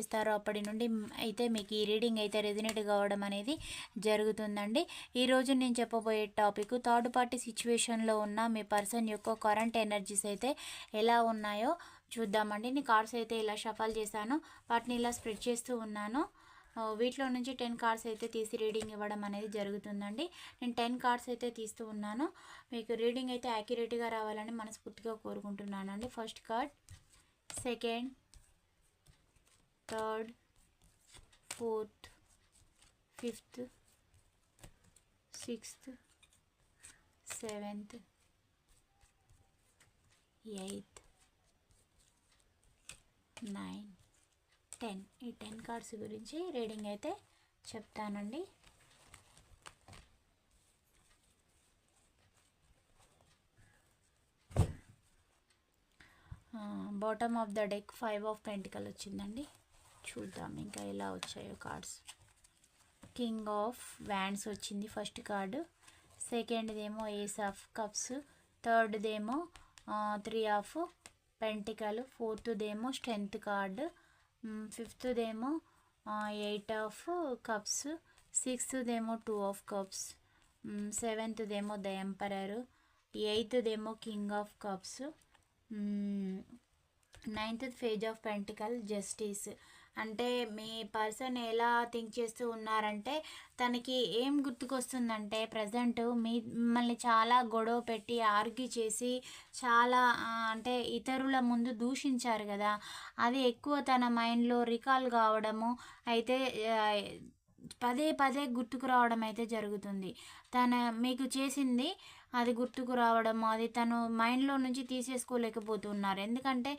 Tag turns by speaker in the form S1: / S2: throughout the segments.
S1: చేస్తారో అప్పటి నుండి అయితే మీకు ఈ రీడింగ్ అయితే రెజినేట్ కావడం అనేది జరుగుతుందండి. ఈరోజు నేను చెప్పబోయే టాపిక్ థర్డ్ పార్టీ సిచ్యువేషన్లో ఉన్న మీ పర్సన్ యొక్క కరెంట్ ఎనర్జీస్ అయితే ఎలా ఉన్నాయో చూద్దామండి. నేను కార్డ్స్ అయితే ఇలా షఫల్ చేశాను. వాటిని ఇలా స్ప్రెడ్ చేస్తూ ఉన్నాను. వీటిలో నుంచి టెన్ కార్డ్స్ అయితే తీసి రీడింగ్ ఇవ్వడం అనేది జరుగుతుందండి. నేను టెన్ కార్డ్స్ అయితే తీస్తూ ఉన్నాను. మీకు రీడింగ్ అయితే యాక్యురేట్గా రావాలని మనస్ఫూర్తిగా కోరుకుంటున్నానండి. First card second third fourth fifth sixth seventh eighth nine ten ఈ టెన్ కార్డ్స్ గురించి రీడింగ్ అయితే చెప్తానండి. Bottom of the deck five of pentacle వచ్చిందండి. చూద్దాం ఇంకా ఎలా వచ్చాయో కార్డ్స్ కింగ్ ఆఫ్ వ్యాండ్స్ వచ్చింది ఫస్ట్ కార్డు సెకండ్దేమో ఏస్ ఆఫ్ కప్స్ థర్డ్దేమో త్రీ ఆఫ్ పెంటికల్ ఫోర్త్దేమో స్ట్రెంత్ కార్డు ఫిఫ్త్దేమో ఎయిట్ ఆఫ్ కప్స్ సిక్స్త్దేమో టూ ఆఫ్ కప్స్ సెవెంత్దేమో the emperor ఎయిత్దేమో king of cups ninth page of pentacle justice అంటే మీ పర్సన్ ఎలా థింక్ చేస్తూ ఉన్నారంటే తనకి ఏం గుర్తుకొస్తుందంటే ప్రజెంట్ మీ మిమ్మల్ని చాలా గొడవ పెట్టి ఆర్గ్యూ చేసి చాలా అంటే ఇతరుల ముందు దూషించారు కదా. అది ఎక్కువ తన మైండ్లో రికాల్ కావడము అయితే పదే పదే గుర్తుకు రావడం అయితే జరుగుతుంది. తన మీకు చేసింది అది గుర్తుకు రావడం అది తను మైండ్లో నుంచి తీసేసుకోలేకపోతున్నారు. ఎందుకంటే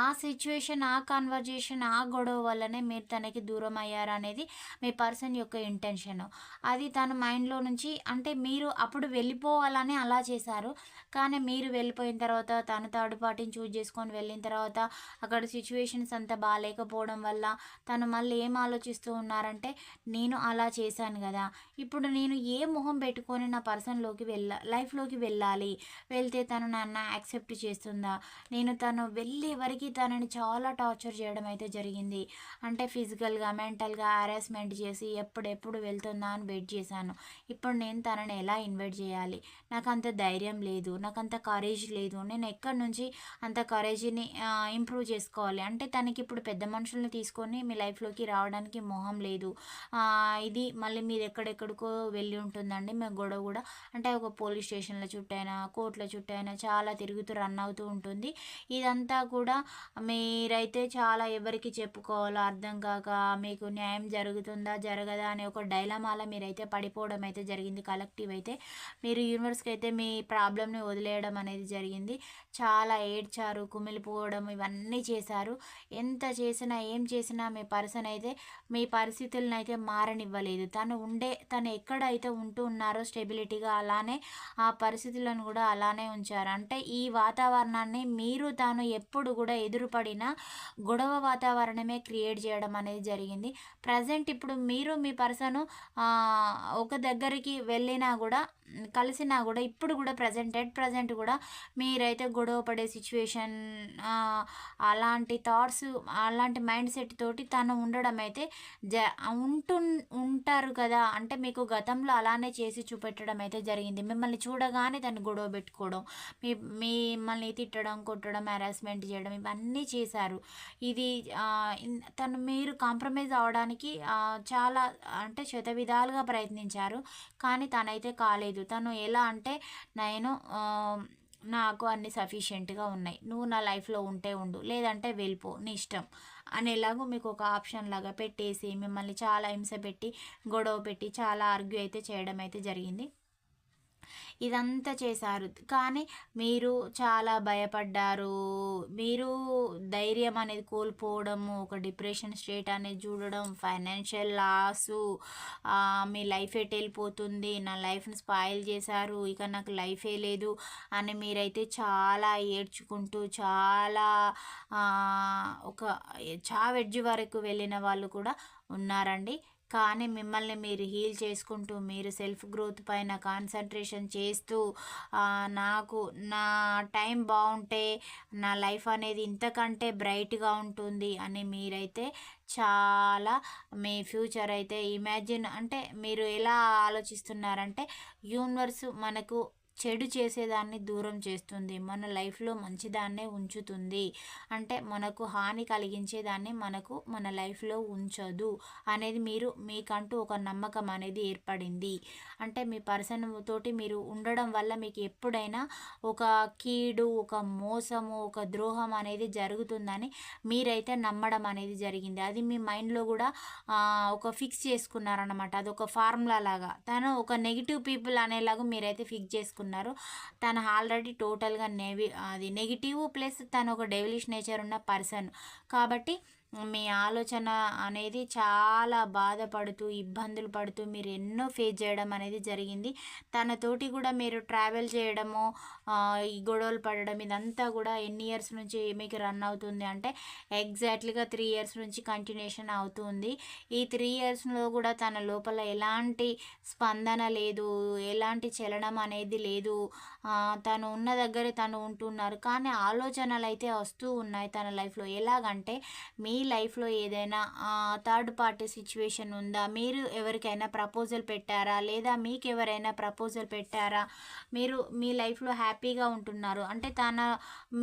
S1: ఆ సిచ్యువేషన్ ఆ కాన్వర్జేషన్ ఆ గొడవ వల్లనే మీరు తనకి దూరం అయ్యారు అనేది మీ పర్సన్ యొక్క ఇంటెన్షన్. అది తన మైండ్లో నుంచి అంటే మీరు అప్పుడు వెళ్ళిపోవాలని అలా చేశారు. కానీ మీరు వెళ్ళిపోయిన తర్వాత తను థర్డ్ పార్టీని చూజ్ చేసుకొని వెళ్ళిన తర్వాత అక్కడ సిచ్యువేషన్స్ అంతా బాగాలేకపోవడం వల్ల తను మళ్ళీ ఏం ఆలోచిస్తూ ఉన్నారంటే నేను అలా చేశాను కదా. ఇప్పుడు నేను ఏ మొహం పెట్టుకొని నా పర్సన్లోకి వెళ్ళ లైఫ్ లైఫ్లోకి వెళ్ళాలి. వెళ్తే తను నన్ను యాక్సెప్ట్ చేస్తుందా? నేను తను వెళ్ళే వరకు తనని చాలా టార్చర్ చేయడం అయితే జరిగింది. అంటే ఫిజికల్గా మెంటల్గా హారాస్మెంట్ చేసి ఎప్పుడెప్పుడు వెళ్తుందా అని వెయిట్ చేశాను. ఇప్పుడు నేను తనని ఎలా ఇన్వైట్ చేయాలి? నాకు అంత ధైర్యం లేదు. నాకు అంత కరేజ్ లేదు. నేను ఎక్కడి నుంచి అంత కరేజ్ని ఇంప్రూవ్ చేసుకోవాలి? అంటే తనకి ఇప్పుడు పెద్ద మనుషుల్ని తీసుకొని మీ లైఫ్లోకి రావడానికి మొహం లేదు. ఇది మళ్ళీ మీరు ఎక్కడెక్కడికో వెళ్ళి ఉంటుందండి. మేము గొడవ కూడా అంటే ఒక పోలీస్ స్టేషన్ స్టేషన్ల చుట్టైనా కోర్టుల చుట్టైనా చాలా తిరుగుతూ రన్ అవుతూ ఉంటుంది. ఇదంతా కూడా మీరైతే చాలా ఎవరికి చెప్పుకోవాలో అర్థం కాక మీకు న్యాయం జరుగుతుందా జరగదా అనే ఒక డైలమాల మీరైతే పడిపోవడం అయితే జరిగింది. కలెక్టివ్ అయితే మీరు యూనివర్స్కి అయితే మీ ప్రాబ్లమ్ని వదిలేయడం అనేది జరిగింది. చాలా ఏడ్చారు కుమిలిపోవడం ఇవన్నీ చేశారు. ఎంత చేసినా ఏం చేసినా మీ పర్సన్ అయితే మీ పరిస్థితులను అయితే మారనివ్వలేదు. తను ఉండే తను ఎక్కడైతే ఉంటూ ఉన్నారో స్టెబిలిటీగా అలానే ఆ పరిస్థితులను కూడా అలానే ఉంచారు. అంటే ఈ వాతావరణాన్ని మీరు తాను ఎప్పుడు కూడా ఎదురుపడిన గొడవ వాతావరణమే క్రియేట్ చేయడం అనేది జరిగింది. ప్రజెంట్ ఇప్పుడు మీరు మీ పర్సన్ ఒక దగ్గరికి వెళ్ళినా కూడా కలిసినా కూడా ఇప్పుడు కూడా ప్రజెంట్ ఎట్ ప్రజెంట్ కూడా మీరైతే గొడవ పడే సిచ్యువేషన్ అలాంటి థాట్స్ అలాంటి మైండ్ సెట్ తోటి తను ఉండడం అయితే జ ఉంటు ఉంటారు కదా. అంటే మీకు గతంలో అలానే చేసి చూపెట్టడం అయితే జరిగింది. మిమ్మల్ని చూడగానే తను గొడవ పెట్టుకోవడం మీ మిమ్మల్ని తిట్టడం కొట్టడం హెరాస్మెంట్ చేయడం ఇవన్నీ చేశారు. ఇది తను మీరు కాంప్రమైజ్ అవడానికి చాలా అంటే శత విధాలుగా ప్రయత్నించారు. కానీ తనైతే కాలేదు. తను ఎలా అంటే నేను నాకు అన్ని సఫిషియెంట్గా ఉన్నాయి. నువ్వు నా లైఫ్లో ఉంటే ఉండు. లేదంటే వెళ్ళిపో. నీ ఇష్టం. అనేలాగూ మీకు ఒక ఆప్షన్ లాగా పెట్టేసి మిమ్మల్ని చాలా హింస పెట్టి గొడవ పెట్టి చాలా ఆర్గ్యూ అయితే చేయడం అయితే జరిగింది. ఇదంతా చేశారు. కానీ మీరు చాలా భయపడ్డారు. మీరు ధైర్యం అనేది కోల్పోవడము ఒక డిప్రెషన్ స్టేట్ అనేది చూడడం ఫైనాన్షియల్ లాసు మీ లైఫ్ ఎట్ వెళ్ళిపోతుంది నా లైఫ్ని స్పాయిల్ చేశారు ఇక నాకు లైఫే లేదు అని మీరైతే చాలా ఏడ్చుకుంటూ చాలా ఒక చావెడ్జ్ వరకు వెళ్ళిన వాళ్ళు కూడా ఉన్నారండి. కానీ మిమ్మల్ని మీరు హీల్ చేసుకుంటూ మీరు సెల్ఫ్ గ్రోత్ పైన కాన్సన్ట్రేషన్ చేస్తూ నాకు నా టైం బాగుంటే నా లైఫ్ అనేది ఇంతకంటే బ్రైట్గా ఉంటుంది అని మీరైతే చాలా మీ ఫ్యూచర్ అయితే ఇమాజిన్ అంటే మీరు ఎలా ఆలోచిస్తున్నారంటే యూనివర్స్ మనకు చెడు చేసేదాన్ని దూరం చేస్తుంది. మన లైఫ్లో మంచిదాన్నే ఉంచుతుంది. అంటే మనకు హాని కలిగించేదాన్ని మనకు మన లైఫ్లో ఉంచదు అనేది మీరు మీకంటూ ఒక నమ్మకం అనేది ఏర్పడింది. అంటే మీ పర్సన్ తోటి మీరు ఉండడం వల్ల మీకు ఎప్పుడైనా ఒక కీడు ఒక మోసము ఒక ద్రోహం అనేది జరుగుతుందని మీరైతే నమ్మడం అనేది జరిగింది. అది మీ మైండ్లో కూడా ఒక ఫిక్స్ చేసుకున్నారనమాట అది ఒక ఫార్ములా లాగా తను ఒక నెగిటివ్ పీపుల్ అనేలాగా మీరైతే ఫిక్స్ చేసుకున్నారు. తను ఆల్రెడీ టోటల్గా నెవి అది నెగిటివ్ ప్లస్ తను ఒక డెవిలిష్ నేచర్ ఉన్న పర్సన్. కాబట్టి మీ ఆలోచన అనేది చాలా బాధపడుతూ ఇబ్బందులు పడుతూ మీరు ఎన్నో ఫేస్ చేయడం అనేది జరిగింది. తనతోటి కూడా మీరు ట్రావెల్ చేయడము ఈ గొడవలు పడడం ఇదంతా కూడా ఎన్ని ఇయర్స్ నుంచి మీకు రన్ అవుతుంది? అంటే ఎగ్జాక్ట్లీగా త్రీ ఇయర్స్ నుంచి కంటిన్యూషన్ అవుతుంది. ఈ త్రీ ఇయర్స్లో కూడా తన లోపల ఎలాంటి స్పందన లేదు ఎలాంటి చలనం అనేది లేదు. తను ఉన్న దగ్గరే తను ఉంటున్నారు. కానీ ఆలోచనలు అయితే వస్తూ ఉన్నాయి తన లైఫ్లో. ఎలాగంటే మీ లైఫ్లో ఏదైనా థర్డ్ పార్టీ సిచ్యువేషన్ ఉందా? మీరు ఎవరికైనా ప్రపోజల్ పెట్టారా? లేదా మీకు ఎవరైనా ప్రపోజల్ పెట్టారా? మీరు మీ లైఫ్లో హ్యాపీగా ఉంటున్నారు. అంటే తన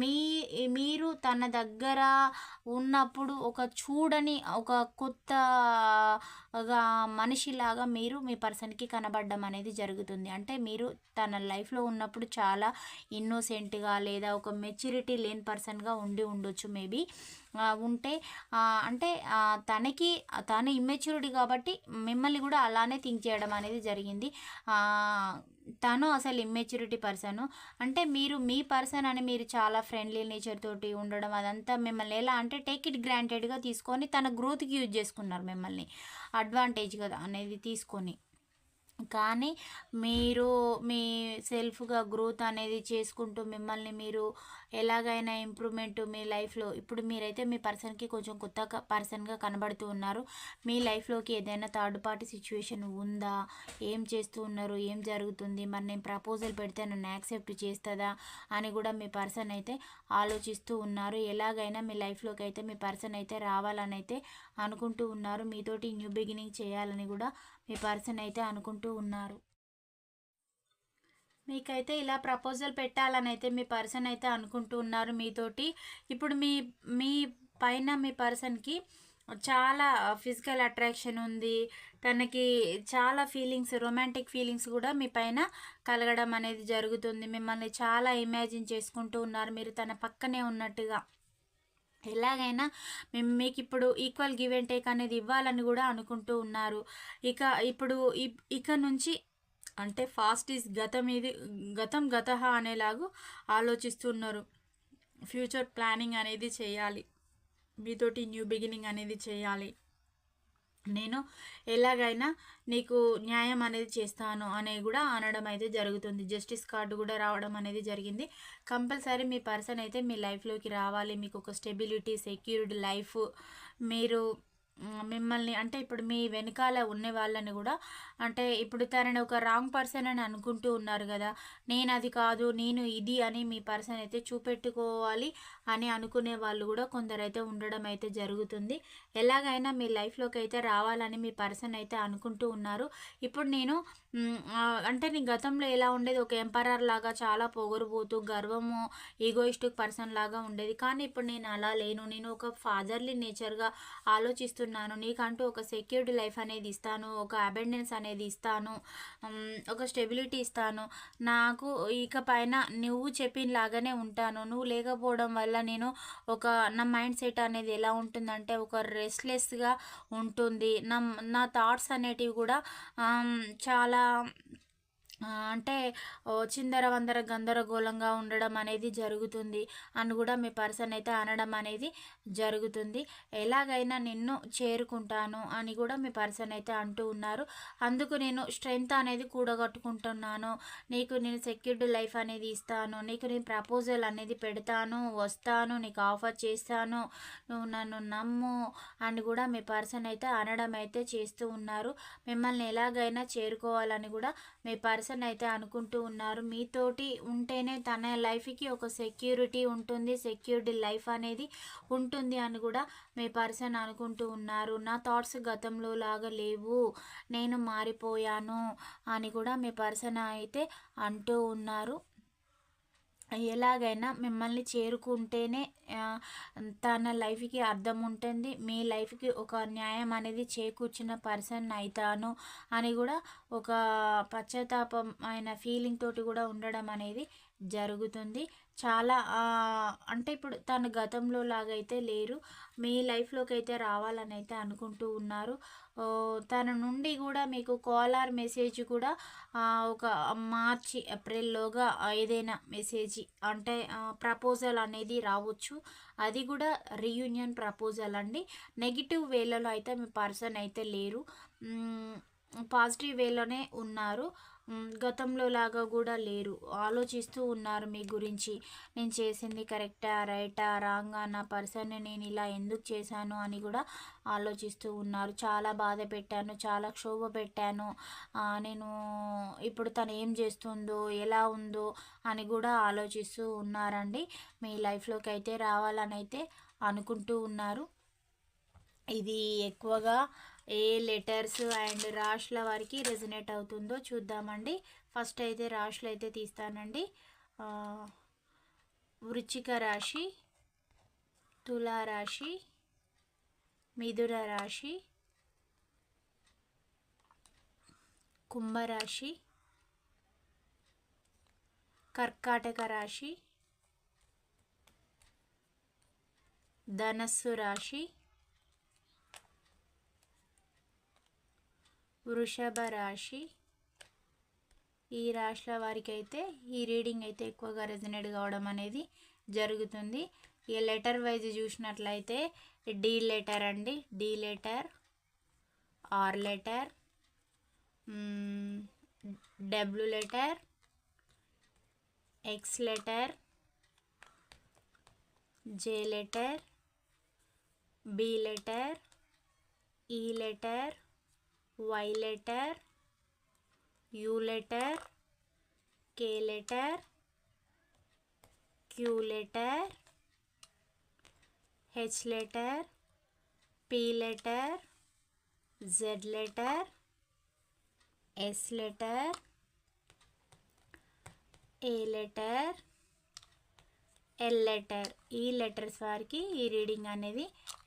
S1: మీ మీరు తన దగ్గర ఉన్నప్పుడు ఒక చూడని ఒక కొత్త మనిషిలాగా మీరు మీ పర్సన్కి కనబడడం అనేది జరుగుతుంది. అంటే మీరు తన లైఫ్లో ఉన్నప్పుడు చాలా ఇన్నోసెంట్గా లేదా ఒక మెచ్యూరిటీ లేని పర్సన్గా ఉండి ఉండొచ్చు మేబీ. ఉంటే అంటే తనకి తన ఇమ్మెచ్యూరిటీ కాబట్టి మిమ్మల్ని కూడా అలానే థింక్ చేయడం అనేది జరిగింది. తను అసలు ఇమ్మెచ్యూరిటీ పర్సన్ అంటే మీరు మీ పర్సన్ అని మీరు చాలా ఫ్రెండ్లీ నేచర్ తోటి ఉండడం అదంతా మిమ్మల్ని ఎలా అంటే టేక్ ఇట్ గ్రాంటెడ్గా తీసుకొని తన గ్రోత్కి యూజ్ చేసుకున్నారు మిమ్మల్ని. అడ్వాంటేజ్ కదా అనేది తీసుకొని. కానీ మీరు మీ సెల్ఫ్గా గ్రోత్ అనేది చేసుకుంటూ మిమ్మల్ని మీరు ఎలాగైనా ఇంప్రూవ్మెంట్ మీ లైఫ్లో ఇప్పుడు మీరైతే మీ పర్సన్కి కొంచెం కొత్త పర్సన్గా కనబడుతూ ఉన్నారు. మీ లైఫ్లోకి ఏదైనా థర్డ్ పార్టీ సిచ్యువేషన్ ఉందా? ఏం చేస్తూ ఉన్నారు? ఏం జరుగుతుంది? మరి నేను ప్రపోజల్ పెడితే నన్ను యాక్సెప్ట్ చేస్తుందా? అని కూడా మీ పర్సన్ అయితే ఆలోచిస్తూ ఉన్నారు. ఎలాగైనా మీ లైఫ్లోకి అయితే మీ పర్సన్ అయితే రావాలని అయితే అనుకుంటూ ఉన్నారు. మీతోటి న్యూ బిగినింగ్ చేయాలని కూడా మీ పర్సన్ అయితే అనుకుంటూ ఉన్నారు. మీకైతే ఇలా ప్రపోజల్ పెట్టాలని అయితే మీ పర్సన్ అయితే అనుకుంటూ ఉన్నారు మీతోటి. ఇప్పుడు మీ మీ పైన మీ పర్సన్కి చాలా ఫిజికల్ అట్రాక్షన్ ఉంది. తనకి చాలా ఫీలింగ్స్ రొమాంటిక్ ఫీలింగ్స్ కూడా మీ పైన కలగడం అనేది జరుగుతుంది. మిమ్మల్ని చాలా ఇమాజిన్ చేసుకుంటూ ఉన్నారు. మీరు తన పక్కనే ఉన్నట్టుగా. ఎలాగైనా మేము మీకు ఇప్పుడు ఈక్వల్ గివ్ అండ్ టేక్ అనేది ఇవ్వాలని కూడా అనుకుంటూ ఉన్నారు. ఇక ఇప్పుడు ఇక నుంచి అంటే ఫాస్ట్ ఈజ్ గతం ఇది గతం గత అనేలాగా ఆలోచిస్తున్నారు ఫ్యూచర్ ప్లానింగ్ అనేది చేయాలి. మీతోటి న్యూ బిగినింగ్ అనేది చేయాలి. నేను ఎలాగైనా నీకు న్యాయం అనేది చేస్తాను అనేది కూడా అనడం అయితే జరుగుతుంది. జస్టిస్ కార్డు కూడా రావడం అనేది జరిగింది. కంపల్సరీ మీ పర్సన్ అయితే మీ లైఫ్లోకి రావాలి. మీకు ఒక స్టెబిలిటీ సెక్యూర్డ్ లైఫ్ మీరు మిమ్మల్ని అంటే ఇప్పుడు మీ వెనకాల ఉన్న వాళ్ళని కూడా అంటే ఇప్పుడు తనని ఒక రాంగ్ పర్సన్ అని అనుకుంటూ ఉన్నారు కదా. నేను అది కాదు నేను ఇది అని మీ పర్సన్ అయితే చూపెట్టుకోవాలి. అని అనుకునే వాళ్ళు కూడా కొందరైతే ఉండడం అయితే జరుగుతుంది. ఎలాగైనా మీ లైఫ్లోకి అయితే రావాలని మీ పర్సన్ అయితే అనుకుంటూ ఉన్నారు. ఇప్పుడు నేను అంటే నీ గతంలో ఎలా ఉండేది? ఒక ఎంపరర్ లాగా చాలా పొగరుబోతూ గర్వము ఈగోయిస్టిక్ పర్సన్ లాగా ఉండేది. కానీ ఇప్పుడు నేను అలా లేను. నేను ఒక ఫాదర్లీ నేచర్గా ఆలోచిస్తున్నాను. నీకంటూ ఒక సెక్యూర్డ్ లైఫ్ అనేది ఇస్తాను. ఒక అబెండెన్స్ అనేది ఇస్తాను. ఒక స్టెబిలిటీ ఇస్తాను. నాకు ఇక పైన నువ్వు చెప్పిన లాగానే ఉంటాను. నువ్వు లేకపోవడం వల్ల నేను ఒక నా మైండ్ సెట్ అనేది ఎలా ఉంటుందంటే ఒక రెస్ట్లెస్గా ఉంటుంది. నా నా థాట్స్ అనేటివి కూడా చాలా అంటే చిందర వందర గందరగోళంగా ఉండడం అనేది జరుగుతుంది అని కూడా మీ పర్సన్ అయితే అనడం అనేది జరుగుతుంది. ఎలాగైనా నిన్ను చేరుకుంటాను అని కూడా మీ పర్సన్ అయితే అంటూ ఉన్నారు. అందుకు నేను స్ట్రెంగ్త్ అనేది కూడగట్టుకుంటున్నాను. నీకు నేను సెక్యూర్డ్ లైఫ్ అనేది ఇస్తాను. నీకు నేను ప్రపోజల్ అనేది పెడతాను. వస్తాను. నీకు ఆఫర్ చేస్తాను. నువ్వు నన్ను నమ్ము అని కూడా మీ పర్సన్ అయితే అనడం అయితే చేస్తూ ఉన్నారు. మిమ్మల్ని ఎలాగైనా చేరుకోవాలని కూడా మీ పర్సన్ పర్సన్ అయితే అనుకుంటూ ఉన్నారు. మీతోటి ఉంటేనే తన లైఫ్కి ఒక సెక్యూరిటీ ఉంటుంది. సెక్యూర్డ్ లైఫ్ అనేది ఉంటుంది అని కూడా మీ పర్సన్ అనుకుంటూ ఉన్నారు. నా థాట్స్ గతంలో లాగా లేవు. నేను మారిపోయాను అని కూడా మీ పర్సన్ అయితే అంటూ ఉన్నారు. ఎలాగైనా మిమ్మల్ని చేరుకుంటేనే తన లైఫ్కి అర్థం ఉంటుంది. మీ లైఫ్కి ఒక న్యాయం అనేది చేకూర్చిన పర్సన్ అవుతాను అని కూడా ఒక పశ్చాత్తాపం అయిన ఫీలింగ్ తోటి కూడా ఉండడం అనేది జరుగుతుంది. చాలా అంటే ఇప్పుడు తన గతంలో లాగైతే లేరు. మీ లైఫ్లోకి అయితే రావాలని అయితే అనుకుంటూ ఉన్నారు. తన నుండి కూడా మీకు కాలర్ మెసేజ్ కూడా ఒక మార్చి ఏప్రిల్లోగా ఏదైనా మెసేజ్ అంటే ప్రపోజల్ అనేది రావచ్చు. అది కూడా రీయూనియన్ ప్రపోజల్ అండి. నెగిటివ్ వేలలో అయితే మీ పర్సన్ అయితే లేరు. పాజిటివ్ వేలోనే ఉన్నారు. గతంలో లాగా కూడా లేరు. ఆలోచిస్తూ ఉన్నారు మీ గురించి. నేను చేసింది కరెక్టా రైటా రాంగా నా పర్సన్ నేను ఇలా ఎందుకు చేశాను అని కూడా ఆలోచిస్తూ ఉన్నారు. చాలా బాధ పెట్టాను చాలా క్షోభ పెట్టాను. నేను ఇప్పుడు తను ఏం చేస్తుందో ఎలా ఉందో అని కూడా ఆలోచిస్తూ ఉన్నారండి. మీ లైఫ్లోకి అయితే రావాలని అయితే అనుకుంటూ ఉన్నారు. ఇది ఎక్కువగా ఏ లెటర్స్ అండ్ రాష్ల వారికి రెజనేట్ అవుతుందో చూద్దామండి. ఫస్ట్ అయితే రాశులు అయితే తీస్తానండి. వృచ్చిక రాశి తులారాశి మిథున రాశి కుంభరాశి కర్కాటక రాశి ధనస్సు రాశి వృషభ రాశి. ఈ రాశుల వారికి అయితే ఈ రీడింగ్ అయితే ఎక్కువగా రెజనేట్ కావడం అనేది జరుగుతుంది. ఈ లెటర్ వైజ్ చూసినట్లయితే డి లెటర్ అండి. D letter R letter W letter X letter J letter B letter E letter Y letter U letter K letter Q letter H letter P letter Z letter S letter A letter L letter ఈ letters వారికి ఈ reading అనేది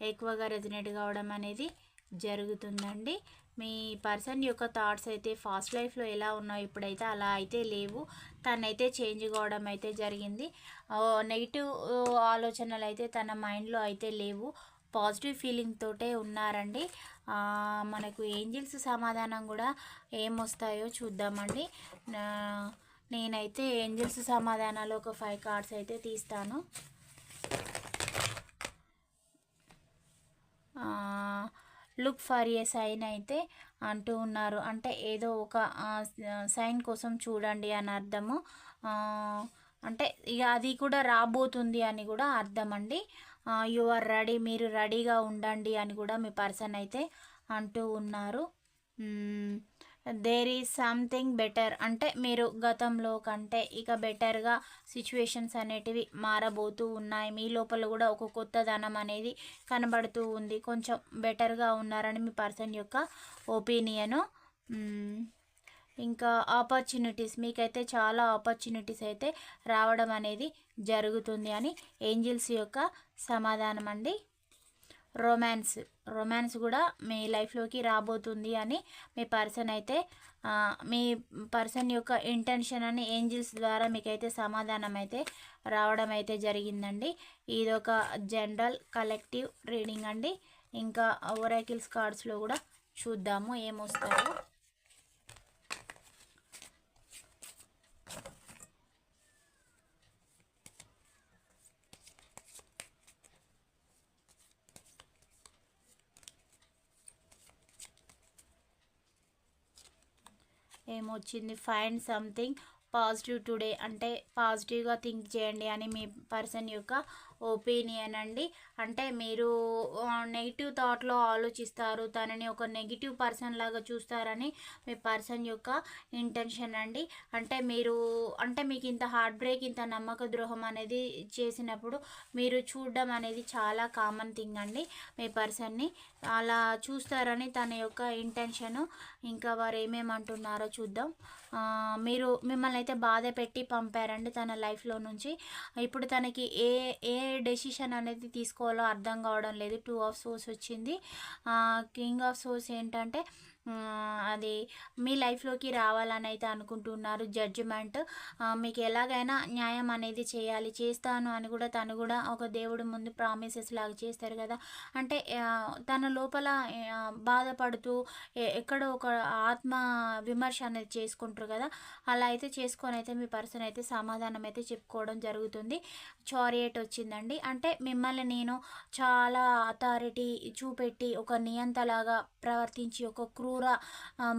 S1: ఎక్కువగా resonate కావడం అనేది జరుగుతుందండి. మీ person యొక్క థాట్స్ అయితే ఫాస్ట్ లైఫ్లో ఎలా ఉన్నాయో ఇప్పుడైతే అలా అయితే లేవు. తనైతే చేంజ్ కావడం అయితే జరిగింది. నెగిటివ్ ఆలోచనలు అయితే తన మైండ్లో అయితే లేవు. పాజిటివ్ ఫీలింగ్ తోటే ఉన్నారండి. మనకు ఏంజిల్స్ సమాధానం కూడా ఏమొస్తాయో చూద్దామండి. నేనైతే ఏంజిల్స్ సమాధానాలు ఒక ఫైవ్ కార్డ్స్ అయితే తీస్తాను. లుక్ ఫర్ ఏ సైన్ అయితే అంటూ ఉన్నారు. అంటే ఏదో ఒక సైన్ కోసం చూడండి అని అర్థము. అంటే ఇక అది కూడా రాబోతుంది అని కూడా అర్థం అండి యు ఆర్ రెడీ మీరు రెడీగా ఉండండి అని కూడా మీ పర్సన్ అయితే అంటూ ఉన్నారు. దేర్ ఈజ్ సంథింగ్ బెటర్ అంటే మీరు గతంలో కంటే ఇక బెటర్గా సిచ్యువేషన్స్ అనేటివి మారబోతూ ఉన్నాయి. మీ లోపల కూడా ఒక కొత్తదనం అనేది కనబడుతూ ఉంది. కొంచెం బెటర్గా ఉన్నారని మీ పర్సన్ యొక్క ఒపీనియను ఇంకా ఆపర్చునిటీస్ మీకైతే చాలా ఆపర్చునిటీస్ అయితే రావడం అనేది జరుగుతుంది అని ఏంజిల్స్ యొక్క సమాధానం అండి. రొమాన్స్ రొమాన్స్ కూడా మీ లైఫ్లోకి రాబోతుంది అని మీ పర్సన్ అయితే మీ పర్సన్ యొక్క ఇంటెన్షన్ అని ఏంజిల్స్ ద్వారా మీకైతే సమాధానం అయితే రావడం అయితే జరిగిందండి. ఇది ఒక జనరల్ కలెక్టివ్ రీడింగ్ అండి. ఇంకా ఓరాకిల్స్ కార్డ్స్లో కూడా చూద్దాము ఏమొస్తాయో. వచ్చింది ఫైండ్ సంథింగ్ పాజిటివ్ టుడే అంటే పాజిటివ్గా థింక్ చేయండి అని మీ పర్సన్ యొక్క ఒపీనియన్ అండి. అంటే మీరు నెగిటివ్ థాట్లో ఆలోచిస్తారు తనని ఒక నెగిటివ్ పర్సన్ లాగా చూస్తారని మీ పర్సన్ యొక్క ఇంటెన్షన్ అండి. అంటే మీరు అంటే మీకు ఇంత హార్ట్ బ్రేక్ ఇంత నమ్మక ద్రోహం అనేది చేసినప్పుడు మీరు చూడడం అనేది చాలా కామన్ థింగ్ అండి మీ పర్సన్ని. అలా చూస్తారని తన యొక్క ఇంటెన్షను ఇంకా వారు ఏమేమంటున్నారో చూద్దాం. మీరు మిమ్మల్ని అయితే బాధ పెట్టి పంపారండి తన లైఫ్లో నుంచి. ఇప్పుడు తనకి ఏ ఏ డెసిషన్ అనేది తీసుకోవాలో అర్థం కావడం లేదు. టూ ఆఫ్ సోర్స్ వచ్చింది. కింగ్ ఆఫ్ సోర్స్ ఏంటంటే అది మీ లైఫ్లోకి రావాలని అయితే అనుకుంటున్నారు జడ్జిమెంట్. మీకు ఎలాగైనా న్యాయం అనేది చేయాలి చేస్తాను అని కూడా తను కూడా ఒక దేవుడు ముందు ప్రామిసెస్ లాగా చేస్తారు కదా. అంటే తన లోపల బాధపడుతూ ఎక్కడో ఒక ఆత్మ విమర్శ అనేది చేసుకుంటారు కదా. అలా అయితే చేసుకొని అయితే మీ పర్సన్ అయితే సమాధానం అయితే చెప్పుకోవడం జరుగుతుంది. చారియట్ వచ్చిందండి? అంటే మిమ్మల్ని నేను చాలా అథారిటీ చూపెట్టి ఒక నియంతలాగా ప్రవర్తించి ఒక క్రూ క్రూర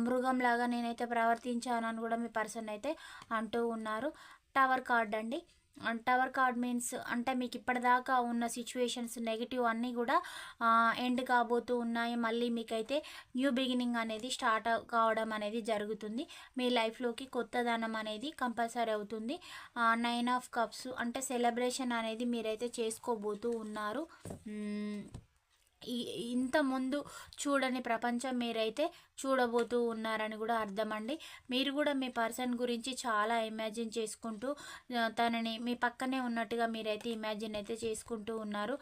S1: మృగంలాగా నేనైతే ప్రవర్తించానని కూడా మీ పర్సన్ అయితే అంటూ ఉన్నారు. టవర్ కార్డ్ అండి. టవర్ కార్డ్ మీన్స్ అంటే మీకు ఇప్పటిదాకా ఉన్న సిచ్యువేషన్స్ నెగిటివ్ అన్నీ కూడా ఎండ్ కాబోతూ ఉన్నాయి. మళ్ళీ మీకైతే న్యూ బిగినింగ్ అనేది స్టార్ట్ కావడం అనేది జరుగుతుంది. మీ లైఫ్లోకి కొత్తదనం అనేది కంపల్సరీ అవుతుంది. నైన్ ఆఫ్ కప్స్ అంటే సెలబ్రేషన్ అనేది మీరైతే చేసుకోబోతూ ఉన్నారు. ఇంత ముందు చూడని ప్రపంచం మీరైతే చూడబోతూ ఉన్నారని కూడా అర్థమండి. మీరు కూడా మీ పర్సన్ గురించి చాలా ఇమాజిన్ చేసుకుంటూ తనని మీ పక్కనే ఉన్నట్టుగా మీరైతే ఇమాజిన్ అయితే చేసుకుంటూ ఉన్నారు.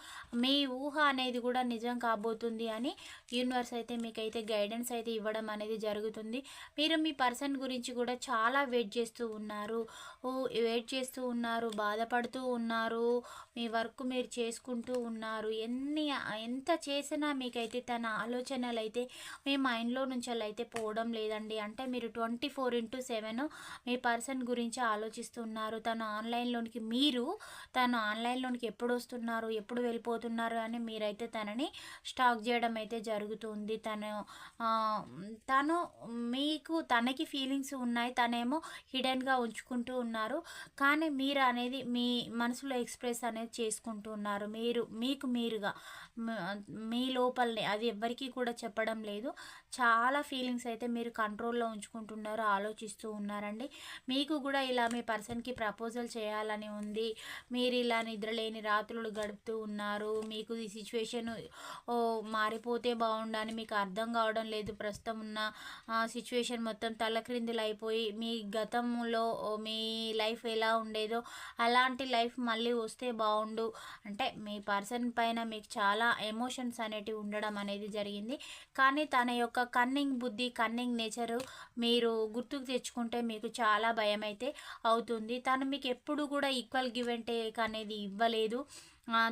S1: మీ ఊహ అనేది కూడా నిజం కాబోతుంది అని యూనివర్స్ అయితే మీకైతే గైడెన్స్ అయితే ఇవ్వడం అనేది జరుగుతుంది. మీరు మీ పర్సన్ గురించి కూడా చాలా వెయిట్ చేస్తూ ఉన్నారు. వెయిట్ చేస్తూ ఉన్నారు బాధపడుతూ ఉన్నారు. మీ వర్క్ మీరు చేసుకుంటూ ఉన్నారు. ఎన్ని ఎంత చేసినా మీకైతే తన ఆలోచనలు అయితే మీ మైండ్లో నుంచి అయితే పోవడం లేదండి. అంటే మీరు ట్వంటీ ఫోర్ ఇంటూ సెవెన్ మీ పర్సన్ గురించి ఆలోచిస్తున్నారు. తను ఆన్లైన్లోనికి మీరు తను ఆన్లైన్లోనికి ఎప్పుడు వస్తున్నారు ఎప్పుడు వెళ్ళిపోతున్నారు అని మీరైతే తనని స్టాక్ చేయడం అయితే జరుగుతుంది. తను తను మీకు తనకి ఫీలింగ్స్ ఉన్నాయి. తనేమో హిడెన్గా ఉంచుకుంటూ ఉన్నారు. కానీ మీరు అనేది మీ మనసులో ఎక్స్ప్రెస్ అనేది చేసుకుంటూ ఉన్నారు. మీరు మీకు మీరుగా. మీ లోపలనే అది ఎవ్వరికీ కూడా చెప్పడం లేదు. చాలా ఫీలింగ్స్ అయితే మీరు కంట్రోల్లో ఉంచుకుంటున్నారు ఆలోచిస్తూ ఉన్నారండి. మీకు కూడా ఇలా మీ పర్సన్కి ప్రపోజల్ చేయాలని ఉంది మీరు ఇలా నిద్రలేని రాత్రులు గడుపుతూ ఉన్నారు మీకు ఈ సిచ్యువేషన్ మారిపోతే బాగుండని మీకు అర్థం కావడం లేదు ప్రస్తుతం ఉన్న సిచ్యువేషన్ మొత్తం తలక్రిందులు అయిపోయి మీ గతంలో మీ లైఫ్ ఎలా ఉండేదో అలాంటి లైఫ్ మళ్ళీ వస్తే బాగుండు. అంటే మీ పర్సన్ పైన మీకు చాలా ఎమోషన్స్ అనేటివి ఉండడం అనేది జరిగింది. కానీ తన యొక్క కన్నింగ్ బుద్ధి కన్నింగ్ నేచరు మీరు గుర్తుకు తెచ్చుకుంటే మీకు చాలా భయం అయితే అవుతుంది. తను మీకు ఎప్పుడు కూడా ఈక్వల్ గివ్ అండ్ టేక్ అనేది ఇవ్వలేదు.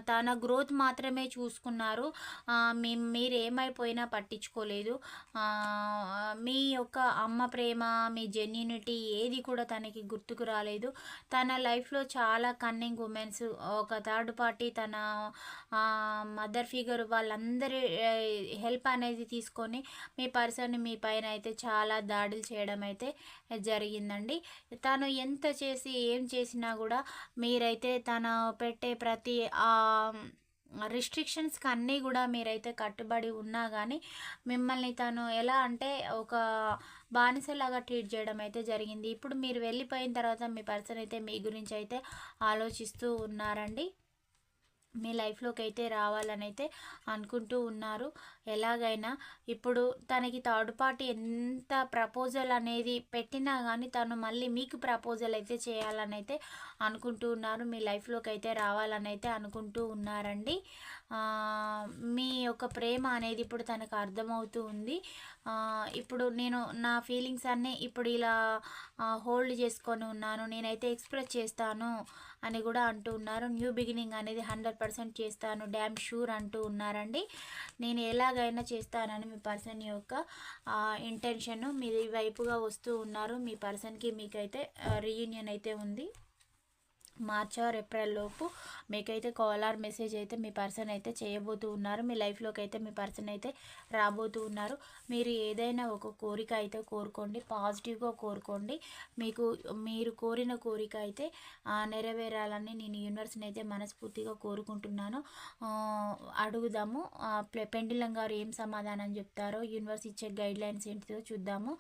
S1: తన గ్రోత్ మాత్రమే చూసుకున్నారు. మీ మీరు ఏమైపోయినా పట్టించుకోలేదు మీ యొక్క అమ్మ ప్రేమ మీ జెన్యునిటీ ఏది కూడా తనకి గుర్తుకు రాలేదు. తన లైఫ్లో చాలా కన్నింగ్ ఉమెన్స్ ఒక థర్డ్ పార్టీ తన మదర్ ఫిగర్ వాళ్ళందరి హెల్ప్ అనేది తీసుకొని మీ పర్సన్ మీ పైన అయితే చాలా దాడులు చేయడం అయితే జరిగిందండి. తను ఎంత చేసి ఏం చేసినా కూడా మీరైతే తను పెట్టే ప్రతి రిస్ట్రిక్షన్స్కి అన్నీ కూడా మీరైతే కట్టుబడి ఉన్నా కానీ మిమ్మల్ని తను ఎలా అంటే ఒక బానిసలాగా ట్రీట్ చేయడం అయితే జరిగింది. ఇప్పుడు మీరు వెళ్ళిపోయిన తర్వాత మీ పర్సన్ అయితే మీ గురించి అయితే ఆలోచిస్తూ ఉన్నారండి. మీ లైఫ్లోకి అయితే రావాలని అయితే అనుకుంటూ ఉన్నారు. ఎలాగైనా ఇప్పుడు తనకి థర్డ్ పార్టీ ఎంత ప్రపోజల్ అనేది పెట్టినా కానీ తను మళ్ళీ మీకు ప్రపోజల్ అయితే చేయాలని అయితే అనుకుంటూ ఉన్నారు. మీ లైఫ్లోకి అయితే రావాలని అయితే అనుకుంటూ ఉన్నారండి. మీ యొక్క ప్రేమ అనేది ఇప్పుడు తనకు అర్థమవుతూ ఉంది. ఇప్పుడు నేను నా ఫీలింగ్స్ అన్నీ ఇప్పుడు ఇలా హోల్డ్ చేసుకొని ఉన్నాను. నేనైతే ఎక్స్ప్రెస్ చేస్తాను అని కూడా అంటూ ఉన్నారు. న్యూ బిగినింగ్ అనేది హండ్రెడ్ పర్సెంట్ చేస్తాను. డ్యామ్ షూర్ అంటూ ఉన్నారండి. నేను ఎలా ఎలాగైనా చేస్తానని మీ పర్సన్ యొక్క ఇంటెన్షన్ మీ వైపుగా వస్తూ ఉన్నారు. మీ పర్సన్కి మీకైతే రీయూనియన్ అయితే ఉంది. మార్చ్ ఆర్ ఏప్రిల్ లోపు. మీకైతే కాల్ ఆర్ మెసేజ్ అయితే మీ పర్సన్ అయితే చేయబోతూ ఉన్నారు. మీ లైఫ్లోకి అయితే మీ పర్సన్ అయితే రాబోతూ ఉన్నారు. మీరు ఏదైనా ఒక కోరిక అయితే కోరుకోండి. పాజిటివ్గా కోరుకోండి. మీకు మీరు కోరిన కోరిక అయితే నెరవేరాలని నేను యూనివర్స్ని అయితే మనస్ఫూర్తిగా కోరుకుంటున్నాను. అడుగుదాము. పెండిలం గారు ఏం సమాధానం చెప్తారో యూనివర్స్ ఇచ్చే గైడ్ లైన్స్ ఏంటిదో చూద్దాము.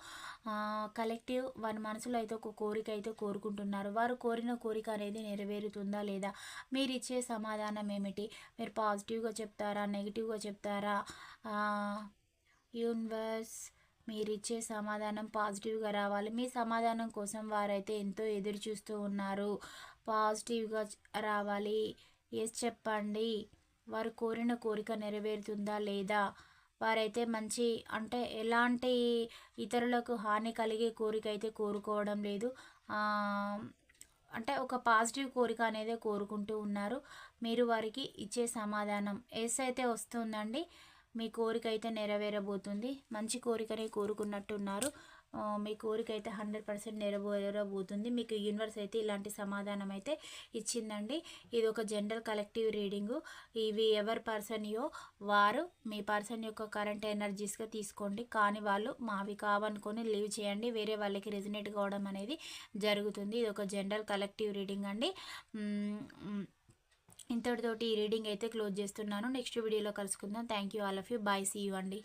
S1: కలెక్టివ్ వారి మనసులో అయితే ఒక కోరిక అయితే కోరుకుంటున్నారు. వారు కోరిన కోరిక అనేది నెరవేరుతుందా లేదా? మీరు ఇచ్చే సమాధానం ఏమిటి? మీరు పాజిటివ్గా చెప్తారా? నెగిటివ్గా చెప్తారా? యూనివర్స్ మీరు ఇచ్చే సమాధానం పాజిటివ్గా రావాలి. మీ సమాధానం కోసం వారైతే ఎంతో ఎదురు చూస్తూ ఉన్నారు. పాజిటివ్గా రావాలి. ఎస్ చెప్పండి. వారు కోరిన కోరిక నెరవేరుతుందా లేదా? వారైతే మంచి అంటే ఎలాంటి ఇతరులకు హాని కలిగే కోరిక అయితే కోరుకోవడం లేదు. అంటే ఒక పాజిటివ్ కోరిక అనేది కోరుకుంటూ ఉన్నారు. మీరు వారికి ఇచ్చే సమాధానం ఎస్ అయితే వస్తుందండి మీ కోరిక అయితే నెరవేరబోతుంది. మంచి కోరికనే కోరుకున్నట్టున్నారు. మీ కోరిక అయితే హండ్రెడ్ పర్సెంట్ నెరవేరబోతుంది. మీకు యూనివర్స్ అయితే ఇలాంటి సమాధానం అయితే ఇచ్చిందండి. ఇది ఒక జనరల్ కలెక్టివ్ రీడింగు. ఇవి ఎవరి పర్సన్యో వారు మీ పర్సన్ యొక్క కరెంట్ ఎనర్జీస్గా తీసుకోండి. కానీ వాళ్ళు మావి కావనుకొని లీవ్ చేయండి. వేరే వాళ్ళకి రెజినేట్ కావడం అనేది జరుగుతుంది. ఇది ఒక జనరల్ కలెక్టివ్ రీడింగ్ అండి. ఇంతటితోటి ఈ రీడింగ్ అయితే క్లోజ్ చేస్తున్నాను. నెక్స్ట్ వీడియోలో కలుసుకుందాం. Thank you all of you. Bye. See you అండి.